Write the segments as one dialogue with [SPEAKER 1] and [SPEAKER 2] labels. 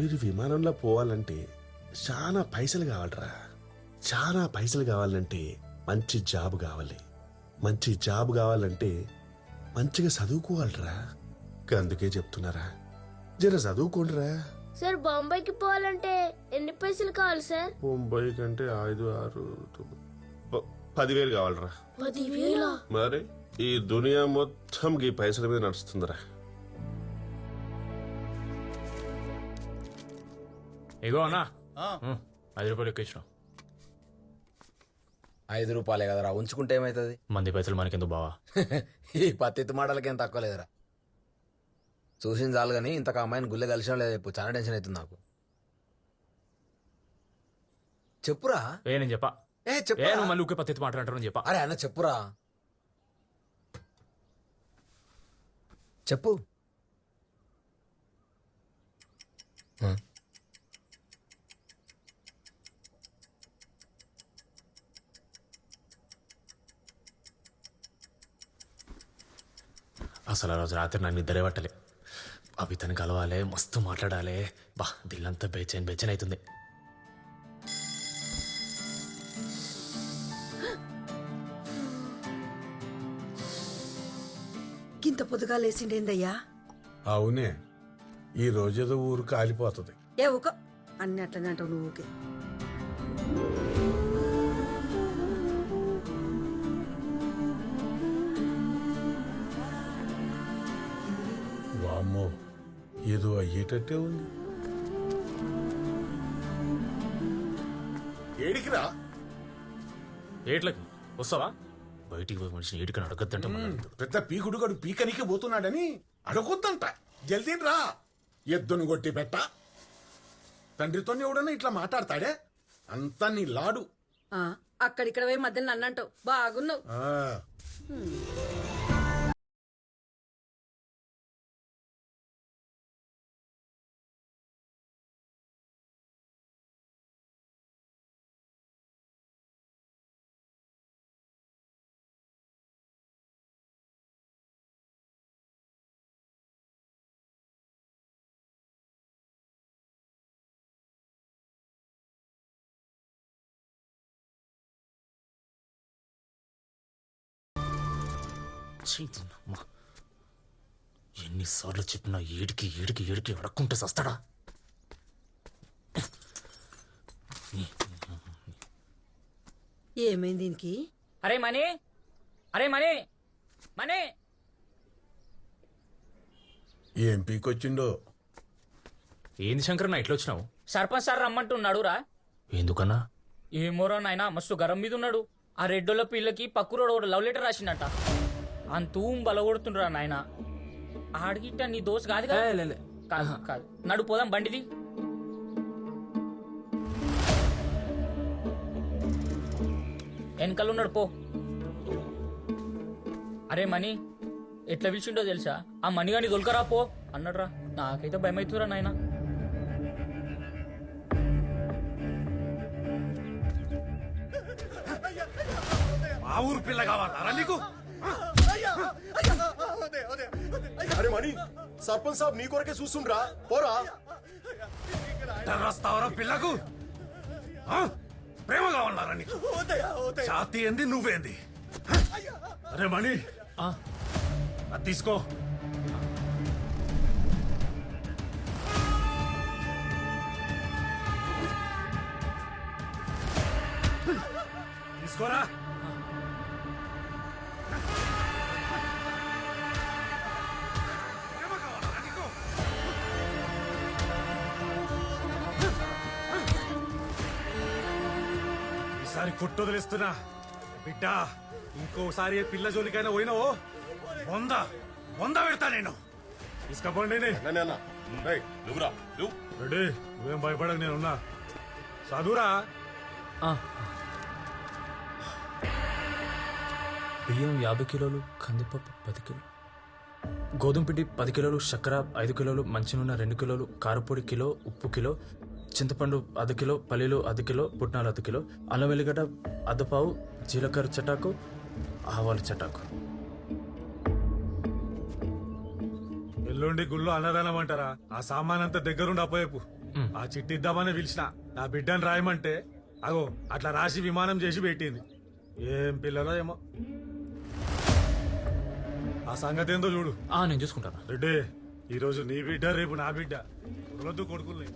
[SPEAKER 1] మీరు విమానంలో పోవాలంటే చాలా పైసలు కావాలరా. చాలా పైసలు కావాలంటే మంచి జాబ్ కావాలి. మంచి జాబ్ కావాలంటే మంచిగా చదువుకోవాలరా. అందుకే చెప్తున్నారా. జర చదువుకోండిరా.
[SPEAKER 2] సార్ బాంబేకి పోవాలంటే ఎన్ని పైసలు కావాలి సార్?
[SPEAKER 1] ముంబై కంటే ఐదు ఆరు పదివేలు కావాలరా.
[SPEAKER 2] పదివేల?
[SPEAKER 1] మరి ఈ దునియా మొత్తం ఈ పైసల మీద నడుస్తుందిరా.
[SPEAKER 3] ఇగో అన్నా. ఉం, ఐదు రూపాయలు ఎక్కించిన
[SPEAKER 4] ఐదు రూపాయలే కదరా ఉంచుకుంటే ఏమవుతుంది
[SPEAKER 3] మంది పైసలు మనకెందుకు బావా?
[SPEAKER 4] ఈ పత్తి మాటలకేం తక్కువ లేదురా. చూసింది చాలు కానీ ఇంతకు ఆ అమ్మాయిని గుళ్ళె కలిసిన లేదు చెప్పు చాలా టెన్షన్ అవుతుంది నాకు. చెప్పురా.
[SPEAKER 3] ఏ నేను చెప్పా.
[SPEAKER 4] ఏ
[SPEAKER 3] ఏ
[SPEAKER 4] చెప్పురా
[SPEAKER 3] నువ్వు మళ్ళీ ఊకే పత్తి మాట్లాడంటారు చెప్పా.
[SPEAKER 4] అరే అన్న చెప్పురా. చెప్పు.
[SPEAKER 3] అసలు ఆ రోజు రాత్రి నన్ను ఇద్దరే పట్టలే అవి తను కలవాలి మస్తు మాట్లాడాలి. బా దిల్లంతా బేచైన్ బేచైన్ అవుతుంది
[SPEAKER 5] గింత పొద్దుగా లేచిండేందయ్యా?
[SPEAKER 6] అవునే ఈ రోజేదో ఊరు కాలిపోతుంది.
[SPEAKER 5] ఏ ఊక? అన్ని అట్లనే అంటావు నువ్వు ఊకే.
[SPEAKER 6] ఏదో అయ్యేటట్టే ఉంది.
[SPEAKER 1] ఏడికిరా?
[SPEAKER 3] ఏట్లకి వస్తావా? బయటికి పోయి మనిషిని ఏటికని అడగద్దంటే
[SPEAKER 6] పెద్ద పీకుడు గడు పీకనికి పోతున్నాడని అడగొద్దంట. జల్దీ రా ఎద్దును కొట్టి పెట్ట. తండ్రితో ఎవడన్నా ఇట్లా మాట్లాడతాడే? అంతా నీ లాడు.
[SPEAKER 5] ఆ, అక్కడిక్కడ పోయి మధ్యలో నన్ను అంటావు బాగున్నావు
[SPEAKER 3] ఎన్నిసార్లు చెప్పినా ఏడికి ఏడికి ఏడికి అడక్కుంటే సస్తాడా?
[SPEAKER 5] ఏమైంది దీనికి?
[SPEAKER 7] అరే మనీ! అరే మనీ! మనీ!
[SPEAKER 6] ఏం పీకొచ్చిండో?
[SPEAKER 3] ఏంది శంకర్ నా ఇట్లా వచ్చినావు?
[SPEAKER 7] సర్పంచ్ సార్ రమ్మంటున్నాడు రా
[SPEAKER 3] ఎందుకన్నా?
[SPEAKER 7] ఏమోరా నాయన మస్తు గరం మీద ఉన్నాడు ఆ రెడ్డోళ్ళ పిల్లకి పక్కురోడు లవ్ లెటర్ రాసిండట. అంతూం బలగొడుతుండ్రా నాయన. ఆడిగిట్ట నీ దోస్త్ కాదు కదా? కాదు కాదు. నడు పోదాం బండిది. వెనకాల ఉన్నాడు పో. అరే మనీ ఎట్లా పిలిచిండో తెలుసా? ఆ మనీ గాని దొలకరా పో. అన్నాడురా. నాకైతే భయం అవుతుందిరా నాయనా.
[SPEAKER 6] మా ఊరు పిల్ల కావాలా నీకు?
[SPEAKER 1] అరే మణి సర్పంచ్ సాబ్ నీ కొరకే చూస్తుండ్రా. పోరా.
[SPEAKER 6] వస్తావరా పిల్లకు? ప్రేమ కావాలరా నీకు? ఛాతీ ఏంది నువ్వేంది? అరే మణి. అది తీసుకో. తీసుకోరా? ఈసారి కొట్టు వదిలేస్తున్నా బిడ్డ ఇంకోసారి ఏ పిల్ల జోలికైనా పోయినావో? వంద వంద పెడతా నేను. తీసుకపోండి
[SPEAKER 1] నువ్వురా నువ్వు
[SPEAKER 6] రెడీ నువ్వేం భయపడకు నేను ఉన్నా చదువురా.
[SPEAKER 3] బియ్యం యాభై కిలోలు కందిపప్పు పది కిలోలు గోధుమ పిండి పది కిలోలు చక్కెర ఐదు కిలోలు మంచినూనె రెండు కిలోలు కారపొడి కిలో ఉప్పు కిలో చింతపండు అర్ధ కిలో పల్లీలు అర్ధ కిలో పుట్నాలు అర్ధ కిలో అల్లం వెల్లిగడ్డ అద్దపావు జీలకర్ర చటాకు ఆవాల చటాకు.
[SPEAKER 6] ఎల్లుండి గుళ్ళు అన్నదానం అంటారా? ఆ సామాన్ అంతా దగ్గరుండి అపోయేపు
[SPEAKER 8] ఆ చిట్టి ఇద్దామని పిలిచిన నా బిడ్డని రాయమంటే అగో అట్లా రాసి విమానం చేసి పెట్టింది. ఏం పిల్లలో ఏమో. ఆ సంగతి ఏందో చూడు.
[SPEAKER 3] ఆ, నేను చూసుకుంటాను?
[SPEAKER 8] రెడ్డి ఈరోజు నీ బిడ్డ రేపు నా బిడ్డ. ఉరవద్దు కొడుకుల్ని.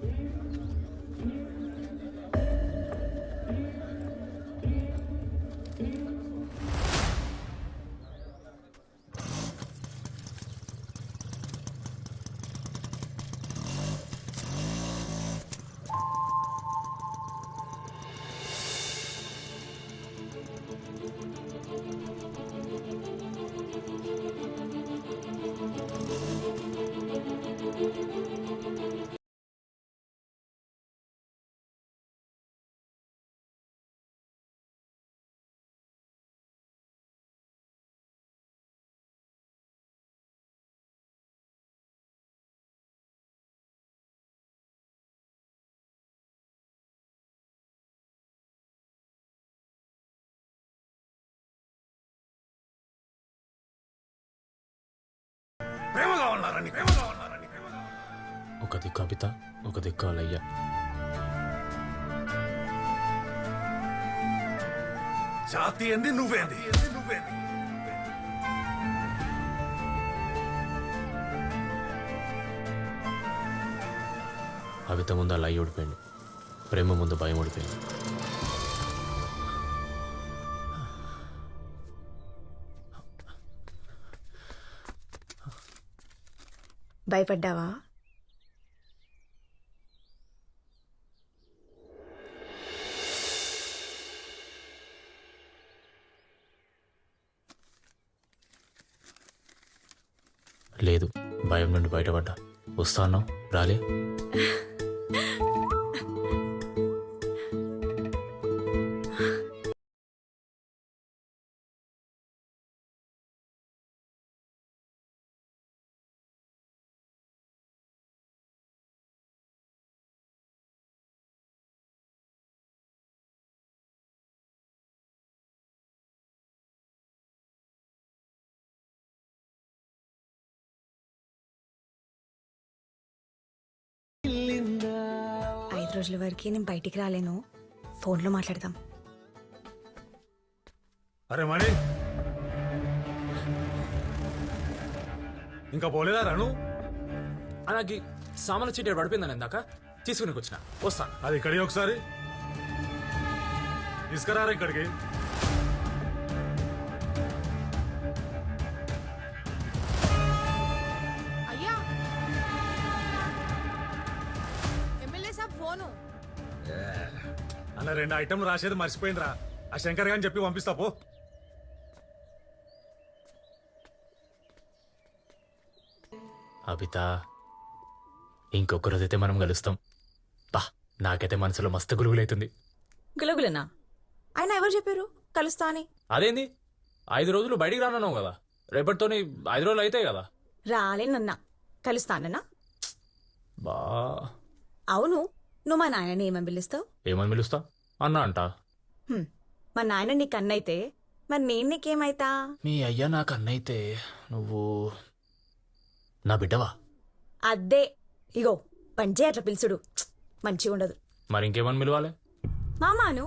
[SPEAKER 3] ఒక దిక్కు అబిత ఒక దిక్కు అలయ్య.
[SPEAKER 8] జాతి ఏంది? నువ్వేంది నువ్వేంది
[SPEAKER 3] అవిత ముందు అలయ్య ఓడిపోయింది ప్రేమ ముందు భయం ఓడిపోయింది.
[SPEAKER 9] భయపడ్డావా?
[SPEAKER 3] లేదు భయం నుండి బయటపడ్డా. వస్తాను? రాలే?
[SPEAKER 9] రోజుల వరకు నేను బయటికి రాలేను. ఫోన్లో మాట్లాడదాం.
[SPEAKER 8] అరే మణి. ఇంకా పోలేదా రాను
[SPEAKER 3] అలాగే సామాన్లు చీటీ పడిపోయిందని ఇందాక తీసుకుని వచ్చిన వస్తాను
[SPEAKER 8] అది ఇక్కడి ఒకసారి. తీసుకురారా ఇక్కడికి? అలా రెండు ఐటమ్ రాసేది మర్చిపోయిందిరా. ఆ శంకర్ గాని చెప్పి పంపిస్తా పో.
[SPEAKER 3] అబిత ఇంకొక రోజైతే మనం కలుస్తాం. బా నాకైతే మనసులో మస్తు గురుగులైతుంది
[SPEAKER 9] గులగులనా? ఆయన ఎవరు చెప్పారు? కలుస్తా అని.
[SPEAKER 3] అదేంది? ఐదు రోజులు బయటికి రానన్నావు కదా. రేపటితోని ఐదు రోజులు అవుతాయి కదా.
[SPEAKER 9] రాలేనన్నా కలుస్తానన్నా
[SPEAKER 3] బా.
[SPEAKER 9] అవును. నువ్వు మా నాయనని ఏమని పిలుస్తావు?
[SPEAKER 3] ఏమని పిలుస్తా అన్నా అంట.
[SPEAKER 9] హ్మ్. మా నాయన నీకు అన్నైతే మరి నేను నీకేమైతా?
[SPEAKER 3] మీ అయ్యా నాకు అన్నైతే నువ్వు నా బిడ్డవా?
[SPEAKER 9] అద్దే. ఇగో పంచే అట్లా పిలుచుడు మంచిగా ఉండదు.
[SPEAKER 3] మరి ఇంకేమని పిలవాలి?
[SPEAKER 9] మామాను?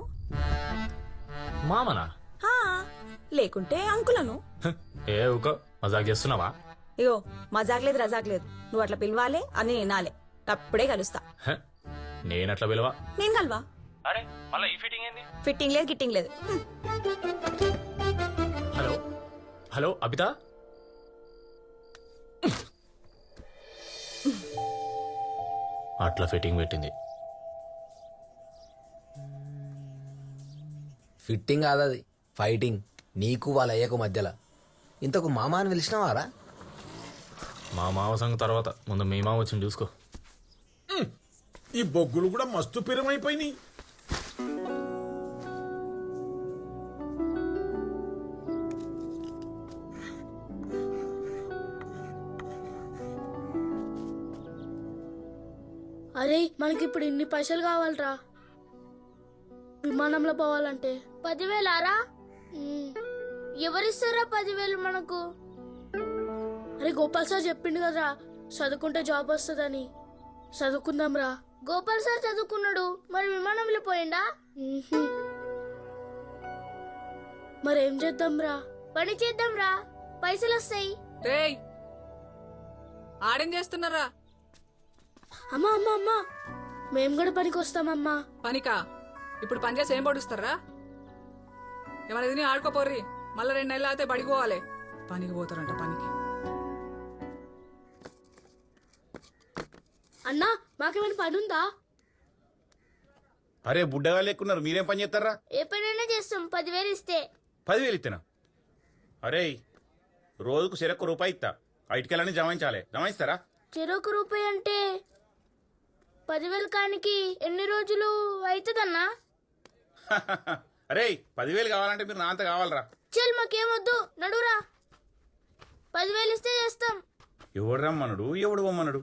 [SPEAKER 3] మామనా?
[SPEAKER 9] హా, లేకుంటే అంకులను.
[SPEAKER 3] హ, ఏ ఊక మజాక్ చేస్తున్నావా?
[SPEAKER 9] ఇగో మజాక్ లేదు రజాక్ లేదు. నువ్వు అట్లా పిలవాలి అని నేనాలే. అప్పుడే కలుస్తా.
[SPEAKER 3] హ, నేనట్లా పిలవా?
[SPEAKER 9] నేను కలవా?
[SPEAKER 3] అరే మళ్ళీ ఈ ఫిట్టింగ్ ఏంది?
[SPEAKER 9] ఫిట్టింగ్ లేదు గిట్టింగ్ లేదు.
[SPEAKER 3] హలో హలో అబిత అట్లా ఫిట్టింగ్ పెట్టింది.
[SPEAKER 4] ఫిట్టింగ్ కాదు అది ఫైటింగ్. నీకు వాళ్ళ అయ్యకు మధ్యలో. ఇంతకు మామ అని పిలిచినవారా?
[SPEAKER 3] మా మావ సంగ తర్వాత. ముందు మీ మావ వచ్చింది చూసుకో.
[SPEAKER 6] ఈ బొగ్గులు కూడా మస్తు పిరమైపోయినాయి.
[SPEAKER 2] అరే మనకి ఇప్పుడు ఇన్ని పైసలు కావాలరా. విమానంలో పోవాలంటే. పదివేలారా. ఎవరిస్తారా పదివేలు మనకు? అరే గోపాల్ సార్ చెప్పిండు కదరా చదువుకుంటే జాబ్ వస్తుందని. చదువుకుందాంరా. గోపాల్ సార్ చదువుకున్నాడు మరి విమానంలో పోయిండా. మరేం చేద్దాం రా పని చేద్దాం రా పైసలు వస్తాయి.
[SPEAKER 10] రేయ్ ఆడేం చేస్తున్నారా?
[SPEAKER 2] అమ్మా అమ్మా అమ్మా. మేము కూడా పనికి వస్తామమ్మా.
[SPEAKER 10] పనికా? ఇప్పుడు పని చేసి ఏం పడుస్తారా? ఏమైనా తిని ఆడుకోపోర్రి. మళ్ళీ రెండు నెలలు అయితే బడికి పోవాలి. పనికి పోతారంట పనికి.
[SPEAKER 2] అన్నా మాకేమైనా పని ఉందా
[SPEAKER 11] అరే బుడ్డగా లేకున్నారు మీరేం పని చేస్తారా?
[SPEAKER 2] ఏ పనైనా చేస్తాం పదివేలు ఇస్తే.
[SPEAKER 11] పదివేలు ఇత్తనా? అరే రోజుకు సిరకు రూపాయి ఇస్తా ఐటికెళ్ళని జమాయించాలి. జమాయిస్తారా?
[SPEAKER 2] చెరొక రూపాయి అంటే పదివేలు కానికి ఎన్ని రోజులు అవుతుందన్నా
[SPEAKER 11] అరే పదివేలు కావాలంటే మీరు నా అంత కావాలరా.
[SPEAKER 2] చల్ మాకేమొద్దు నడురా పదివేలు ఇస్తే చేస్తాం.
[SPEAKER 11] ఎవడు రమ్మనుడు ఎవడు బొమ్మనుడు?